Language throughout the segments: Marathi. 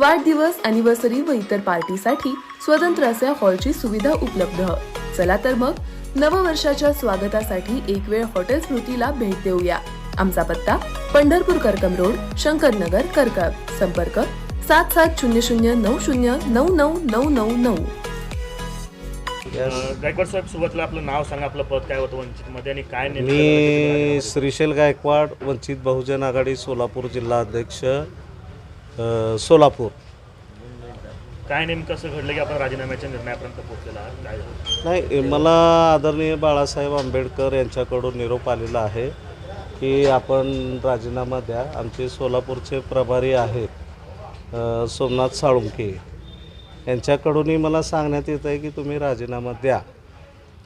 वाढदिवस अॅनिव्हर्सरी व इतर पार्टीसाठी स्वतंत्र अशा हॉलची सुविधा उपलब्ध. चला तर मग नववर्षाच्या स्वागतासाठी एक वेळ हॉटेल स्मृतीला भेट देऊया. आमचा पत्ता पंढरपूर करकम रोड शंकरनगर करकम संपर्क सात सात शून्य शून्य नऊ शून्य नऊ नऊ नऊ नऊ. नऊ गायकवाड साहेब सुरुवातीला आपलं नाव सांगा आपलं पद काय होतं वंचितमध्ये आणि काय नेमकं मी श्रीशैल गायकवाड वंचित बहुजन आघाडी सोलापूर जिल्हा अध्यक्ष. अ, सोलापूर. काय नेमकं असं घडलं की आपण राजीनाम्याच्या निर्णयापर्यंत पोहोचलेला आहात? काय झालं? नाही मला आदरणीय बाळासाहेब आंबेडकर यांच्याकडून निरोप आलेला आहे की आपण राजीनामा द्या. आमचे सोलापूरचे प्रभारी आहेत अ, सोमनाथ साळुंके. यांच्याकडूनही मला सांगण्यात येत आहे की तुम्ही राजीनामा द्या.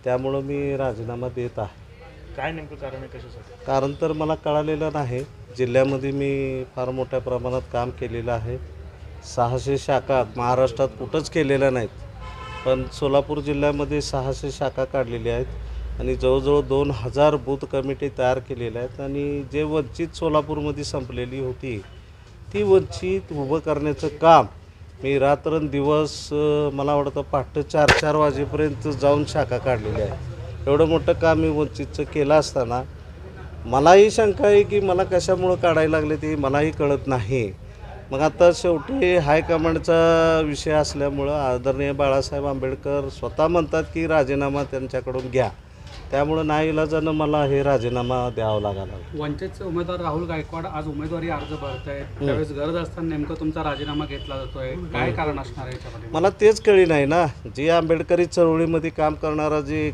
त्यामुळं मी राजीनामा देत आहे. काय नेमकं कारण आहे कशासाठी? कारण तर मला कळालेलं नाही. जिल्ह्यामध्ये मी फार मोठ्या प्रमाणात काम केलेलं आहे. सहाशे शाखा महाराष्ट्रात कुठंच केलेल्या नाहीत. पण सोलापूर जिल्ह्यामध्ये सहाशे शाखा काढलेल्या आहेत आणि जवळजवळ दोन हजार बूथ कमिटी तयार केलेल्या आहेत आणि जे वंचित सोलापूरमध्ये संपलेली होती ती वंचित उभं करण्याचं काम मी रात्रंदिवस मला वाटतं पहाटे चार चार वाजेपर्यंत जाऊन शाखा काढलेल्या आहे एवढं मोठं काम मी वंचितचं केलं असताना मलाही शंका आहे की मला कशामुळं काढायला लागले ते मलाही कळत नाही. मग आता शेवटी हायकमांडचा विषय असल्यामुळं आदरणीय बाळासाहेब आंबेडकर स्वतः म्हणतात की राजीनामा त्यांच्याकडून घ्या. त्यामुळं नाईलाजानं मला हे राजीनामा द्यावा लागला. वंचितचे उमेदवार राहुल गायकवाड आज उमेदवारी अर्ज भरत आहेत त्यावेळेस गरज असताना नेमकं तुमचा राजीनामा घेतला जातोय. काय कारण असणार आहे याच्यामध्ये? मला तेच कळी नाही ना. जे आंबेडकरी चळवळीमध्ये काम करणारा जे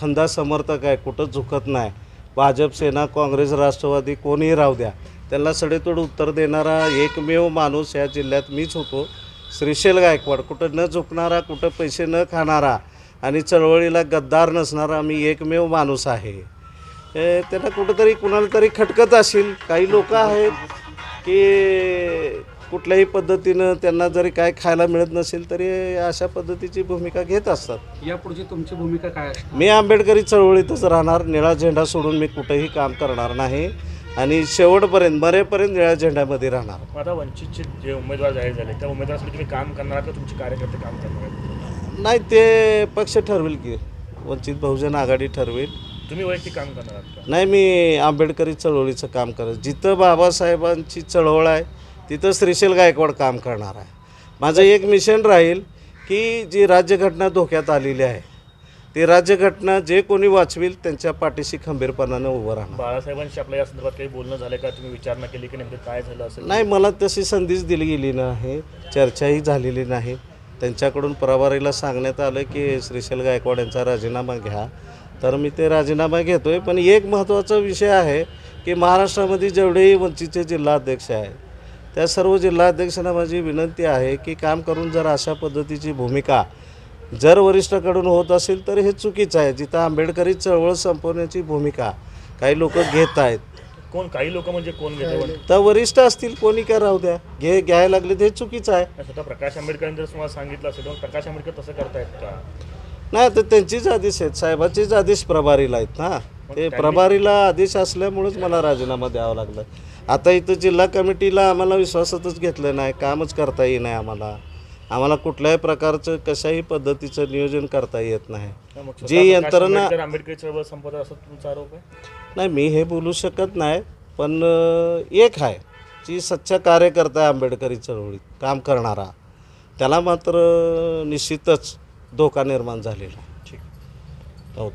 खंदा समर्थक आहे कुठंच झुकत नाही. भाजप सेना काँग्रेस राष्ट्रवादी कोणीही राहू द्या. त्यांना सडेतोड उत्तर देणारा एकमेव माणूस या जिल्ह्यात मीच होतो. श्रीशैल गायकवाड कुठं न झुकणारा कुठं पैसे न खाणारा आणि चळवळीला गद्दार नसणारा मी एकमेव माणूस आहे. त्यांना कुठंतरी कुणाला तरी खटकत असेल. काही लोक आहेत की कुठल्याही पद्धतीनं त्यांना जरी काय खायला मिळत नसेल तरी अशा पद्धतीची भूमिका घेत असतात. यापुढची तुमची भूमिका काय असणार? मी आंबेडकरी चळवळीतच राहणार. निळा झेंडा सोडून मी कुठेही काम करणार नाही. आणि शेवटपर्यंत मरेपर्यंत निळ्या झेंड्यामध्ये राहणार. आता वंचितचे जे उमेदवार जाहीर झाले त्या उमेदवारासाठी तुम्ही काम करणार आहात का तुमचे कार्यकर्ते काम करणार आहेत? नाही ते पक्ष ठरवेल की. वंचित बहुजन आघाडी ठरवेल. तुम्ही वैयक्तिक काम करणार आहात का? नाही मी आंबेडकरी चळवळीचं काम करत जिथं बाबासाहेबांची चळवळ आहे तिथं श्रीशैल गायकवाड काम करणार आहे. माझं एक मिशन राहील की जी राज्यघटना धोक्यात आलेली आहे ती राज्यघटना जे कोणी वाचवेल त्यांच्या पाठीशी खंबीरपणानं उभं राहणार. बाळासाहेबांशी आपल्या या संदर्भात काही बोलणं झालं का? तुम्ही विचारणा केली की नेमकं काय झालं असेल? नाही मला तशी संधीच दिली गेली नाही चर्चाही झालेली नाही. त्यांच्याकडून प्रभारीला सांगण्यात आलं की श्रीशैल गायकवाड यांचा राजीनामा घ्या. तर मी ते राजीनामा घेतो आहे पण एक महत्त्वाचा विषय आहे की महाराष्ट्रामध्ये जेवढेही वंचितचे जिल्हाध्यक्ष आहेत त्या सर्व जिल्हाध्यक्षांना माझी विनंती आहे की काम करून जर अशा पद्धतीची भूमिका जर वरिष्ठाकडून होत असेल तर हे चुकीचं आहे. जिथं आंबेडकरी चळवळ संपवण्याची भूमिका काही लोक घेत आहेत. कोण? काही लोक म्हणजे कोण घेते तर वरिष्ठ असतील कोणी काय राहू द्या? घे घ्यायला लागले ते चुकीचं आहे. स्वतः प्रकाश आंबेडकरांनी जर तुम्हाला सांगितलं असेल तर प्रकाश आंबेडकर तसं करतायत का? नाही तर त्यांचीच आदेश आहेत. साहेबाचेच आदेश प्रभारीला आहेत ना. ते प्रभारीला आदेश असल्यामुळेच मला राजीनामा द्यावा लागला. आता इथं जिल्हा कमिटीला आम्हाला विश्वासातच घेतलं नाही कामच करता येई नाही आम्हाला. आम्हाला कुठल्याही प्रकारचं कशाही पद्धतीचं नियोजन करता येत नाही. जी यंत्रणा आंबेडकर आंबेडकरी चळवळ संपवतात असं तुमचा आरोप आहे? नाही मी हे बोलू शकत नाही पण एक आहे जी सच्चा कार्यकर्ता आहे आंबेडकरी चळवळीत काम करणारा त्याला मात्र निश्चितच धोका निर्माण झालेला ठीक. हो.